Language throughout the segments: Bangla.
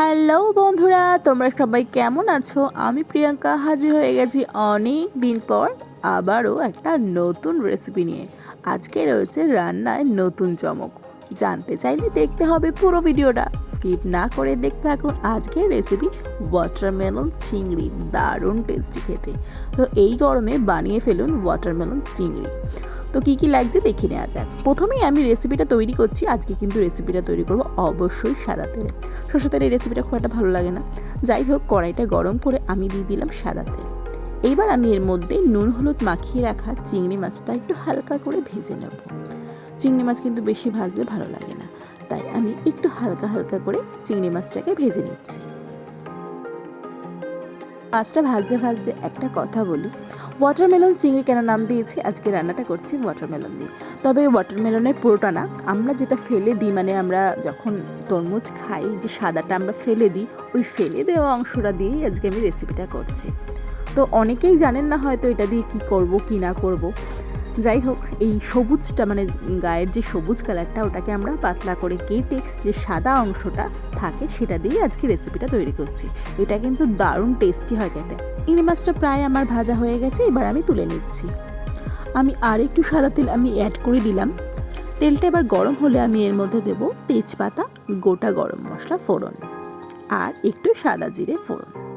হ্যালো বন্ধুরা, তোমরা সবাই কেমন আছো? আমি প্রিয়াঙ্কা, হাজির হয়ে গেছি অনেক দিন পর আবারও একটা নতুন রেসিপি নিয়ে। আজকে রয়েছে রান্নায় নতুন চমক। জানতে চাইলে দেখতে হবে পুরো ভিডিওটা। স্কিপ না করে দেখতে থাকুন আজকের রেসিপি ওয়াটারমেলন চিংড়ি। দারুণ টেস্টি খেতে। তো এই গরমে বানিয়ে ফেলুন ওয়াটারমেলন চিংড়ি। তো কী কী লাগছে দেখে নেওয়া যাক। প্রথমেই আমি রেসিপিটা তৈরি করছি। আজকে কিন্তু রেসিপিটা তৈরি করব অবশ্যই সাদা তেলে। সরষে তেলের রেসিপিটা খুব একটা ভালো লাগে না। যাই হোক, কড়াইটা গরম করে আমি দিয়ে দিলাম সাদা তেল। এইবার আমি এর মধ্যে নুন, হলুদ মাখিয়ে রাখা চিংড়ি মাছটা একটু হালকা করে ভেজে নেব। চিংড়ি মাছ কিন্তু বেশি ভাজলে ভালো লাগে না। তাই আমি একটু হালকা হালকা করে চিংড়ি মাছটাকে ভেজে নিচ্ছি। মাছটা ভাজতে ভাজতে একটা কথা বলি। ওয়াটারমেলন চিংড়ি কেন নাম দিয়েছি? আজকে রান্নাটা করছি ওয়াটারমেলন দিয়ে। তবে ওয়াটারমেলনের পুরোটা না, আমরা যেটা ফেলে দিই মানে আমরা যখন তরমুজ খাই, যে সাদাটা আমরা ফেলে দিই, ওই ফেলে দেওয়া অংশটা দিয়েই আজকে আমি রেসিপিটা করছি। তো অনেকেই জানেন না হয়তো এটা দিয়ে কি করব, কি না করব। যাই হোক এই সবুজটা মানে গায়ের যে সবুজ কালারটা ওটাকে আমরা পাতলা করে কেটে যে সাদা অংশটা থাকে সেটা দিয়ে আজকে রেসিপিটা তৈরি করছি। এটা কিন্তু দারুণ টেস্টি হয় খেতে। ইংড়ি মাছটা প্রায় আমার ভাজা হয়ে গেছে, এবার আমি তুলে নিচ্ছি। আমি আর একটু সাদা তেল আমি অ্যাড করে দিলাম। তেলটা এবার গরম হলে আমি এর মধ্যে দেব তেজপাতা, গোটা গরম মশলা ফোড়ন, আর একটু সাদা জিরে ফোড়ন।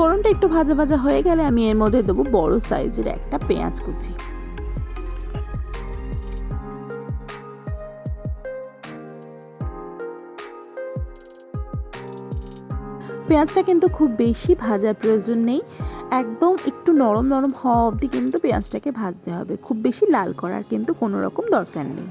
ফোড়নটা একটু ভাজা ভাজা হয়ে গেলে আমি এর মধ্যে দেবো বড় সাইজের একটা পেঁয়াজ কুচি। পেঁয়াজটা কিন্তু খুব বেশি ভাজার প্রয়োজন নেই। একদম একটু নরম নরম হওয়া অবধি কিন্তু পেঁয়াজটাকে ভাজতে হবে। খুব বেশি লাল করার কিন্তু কোনো রকম দরকার নেই।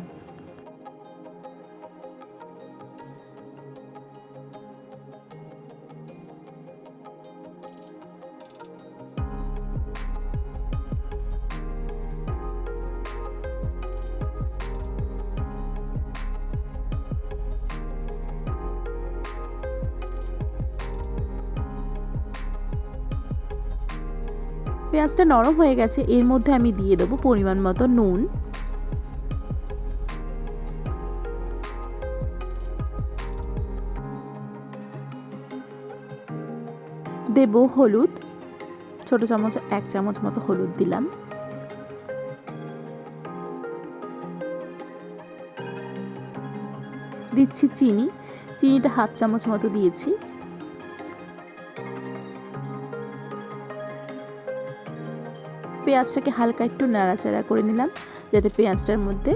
পেঁয়াজটা নরম হয়ে গেছে, এর মধ্যে আমি দিয়ে দেবো পরিমাণ মতো নুন। দেব হলুদ, ছোট চামচ, এক চামচ মতো হলুদ দিলাম। দিচ্ছি চিনি, চিনিটা হাফ চামচ মতো দিয়েছি। পেঁয়াজটাকে হালকা একটু নাড়াচাড়া করে নিলাম, যাতে পেঁয়াজটার মধ্যে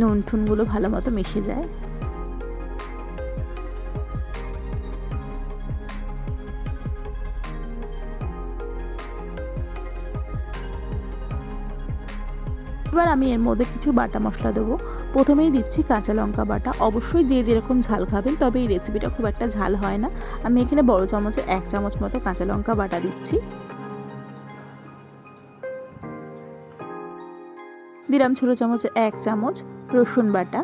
নুন ঠুনগুলো ভালো মতো মিশে যায়। এবার আমি এর মধ্যে কিছু বাটা মশলা দেবো। প্রথমেই দিচ্ছি কাঁচা লঙ্কা বাটা। অবশ্যই যে যেরকম ঝাল খাবেন, তবে এই রেসিপিটা খুব একটা ঝাল হয় না। আমি এখানে বড় চামচে এক চামচ মতো কাঁচা লঙ্কা বাটা দিচ্ছি। দিলাম ছোটো চামচে এক চামচ রসুন বাটা।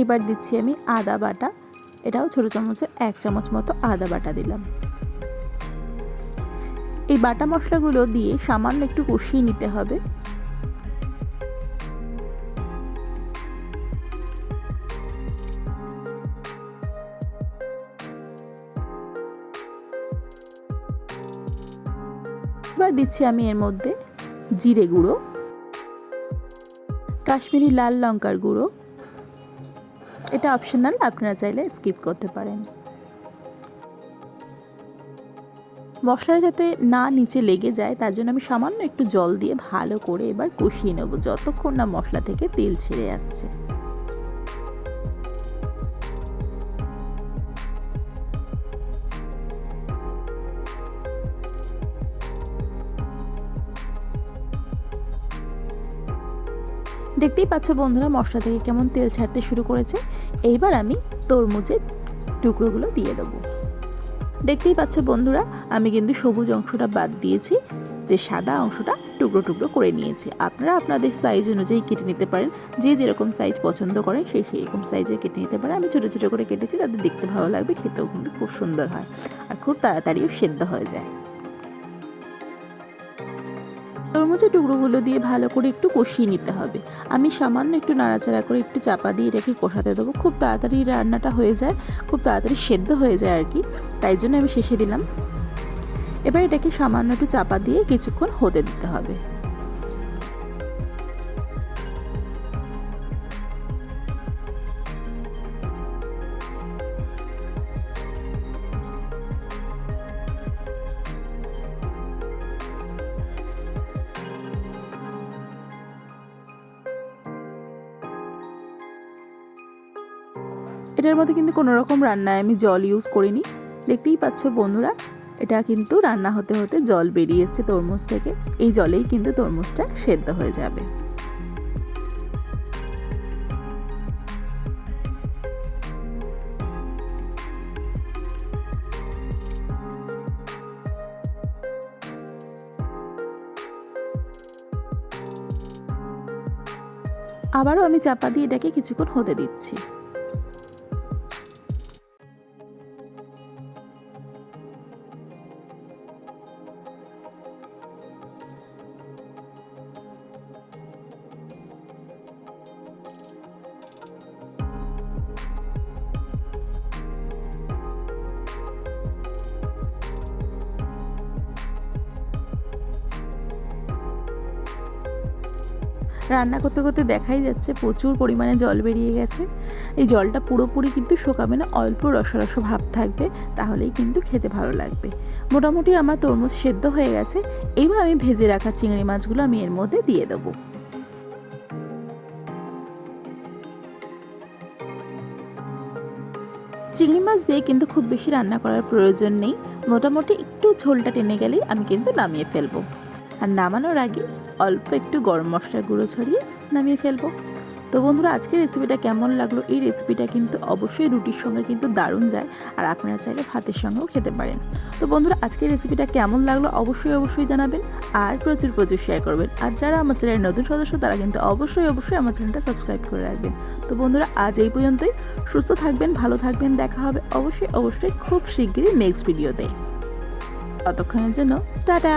এবার দিচ্ছি আমি আদা বাটা। এটাও ছোটো চামচে এক চামচ মতো আদা বাটা দিলাম। এই বাটা মশলাগুলো দিয়ে সামান্য একটু কষিয়ে নিতে হবে। এবার দিচ্ছি আমি এর মধ্যে জিরে গুঁড়ো, কাশ্মীরি লাল লঙ্কার গুঁড়ো। এটা অপশনাল আপনারা চাইলে স্কিপ করতে পারেন। মশলাটা যাতে না নিচে লেগে যায়, তার জন্য আমি সামান্য একটু জল দিয়ে ভালো করে এবার কষিয়ে নেব, যতক্ষণ না মশলা থেকে তেল ছেড়ে আসছে। দেখতেই পাচ্ছ বন্ধুরা মশলা থেকে কেমন তেল ছাড়তে শুরু করেছে। এইবার আমি তরমুজের টুকরোগুলো দিয়ে দেবো। দেখতেই পাচ্ছ বন্ধুরা, আমি কিন্তু সবুজ অংশটা বাদ দিয়েছি, যে সাদা অংশটা টুকরো টুকরো করে নিয়েছি। আপনারা আপনাদের সাইজ অনুযায়ী কেটে নিতে পারেন, যে যেরকম সাইজ পছন্দ করেন সেই সেরকম সাইজে কেটে নিতে পারেন। আমি ছোটো ছোটো করে কেটেছি তাদের দেখতে ভালো লাগবে, খেতেও কিন্তু খুব সুন্দর হয়, আর খুব তাড়াতাড়িও সেদ্ধ হয়ে যায়। তরমুজের টুকরোগুলো দিয়ে ভালো করে একটু কষিয়ে নিতে হবে। আমি সামান্য একটু নাড়াচাড়া করে একটু চাপা দিয়ে এটাকে কষাতে দেবো। খুব তাড়াতাড়ি রান্নাটা হয়ে যায়, খুব তাড়াতাড়ি সেদ্ধ হয়ে যায় আর কি। তাই জন্য আমি শেষে দিলাম। এবার এটাকে সামান্য একটু চাপা দিয়ে কিছুক্ষণ হতে দিতে হবে। এটার মধ্যে কিন্তু কোনো রকম রান্নায় আমি জল ইউজ করিনি। দেখতেই পাচ্ছ বন্ধুরা, এটা কিন্তু রান্না হতে হতে জল বেরিয়ে এসছে তরমুজ থেকে। এই জলেই কিন্তু তরমুজটা সেদ্ধ হয়ে যাবে। আবারও আমি চাপা দিয়ে এটাকে কিছুক্ষণ হতে দিচ্ছি। রান্না করতে করতে দেখাই যাচ্ছে প্রচুর পরিমাণে জল বেরিয়ে গেছে। এই জলটা পুরোপুরি কিন্তু শোকাবে না, অল্প রসরস ভাব থাকবে, তাহলেই কিন্তু খেতে ভালো লাগবে। মোটামুটি আমার তরমুজ সেদ্ধ হয়ে গেছে এইবার আমি ভেজে রাখা চিংড়ি মাছগুলো আমি এর মধ্যে দিয়ে দেবো। চিংড়ি মাছ দিয়ে কিন্তু খুব বেশি রান্না করার প্রয়োজন নেই, মোটামুটি একটু ঝোলটা টেনে গেলেই আমি কিন্তু নামিয়ে ফেলব। আর নামানোর আগে অল্প একটু গরম মশলার গুঁড়ো ছড়িয়ে নামিয়ে ফেলব। তো বন্ধুরা, আজকের রেসিপিটা কেমন লাগল? এই রেসিপিটা কিন্তু অবশ্যই রুটির সঙ্গে কিন্তু দারুণ যায় আর আপনারা চাইলে ভাতের সঙ্গেও খেতে পারেন। তো বন্ধুরা, আজকের রেসিপিটা কেমন লাগল অবশ্যই অবশ্যই জানাবেন আর প্রচুর প্রচুর শেয়ার করবেন। আর যারা আমার চ্যানেলের নতুন সদস্য, তারা কিন্তু অবশ্যই অবশ্যই আমার চ্যানেলটা সাবস্ক্রাইব করে রাখবেন। তো বন্ধুরা, আজ এই পর্যন্তই। সুস্থ থাকবেন, ভালো থাকবেন, দেখা হবে অবশ্যই অবশ্যই খুব শিগগিরই নেক্সট ভিডিওতে ততক্ষণের জন্য, টাটা!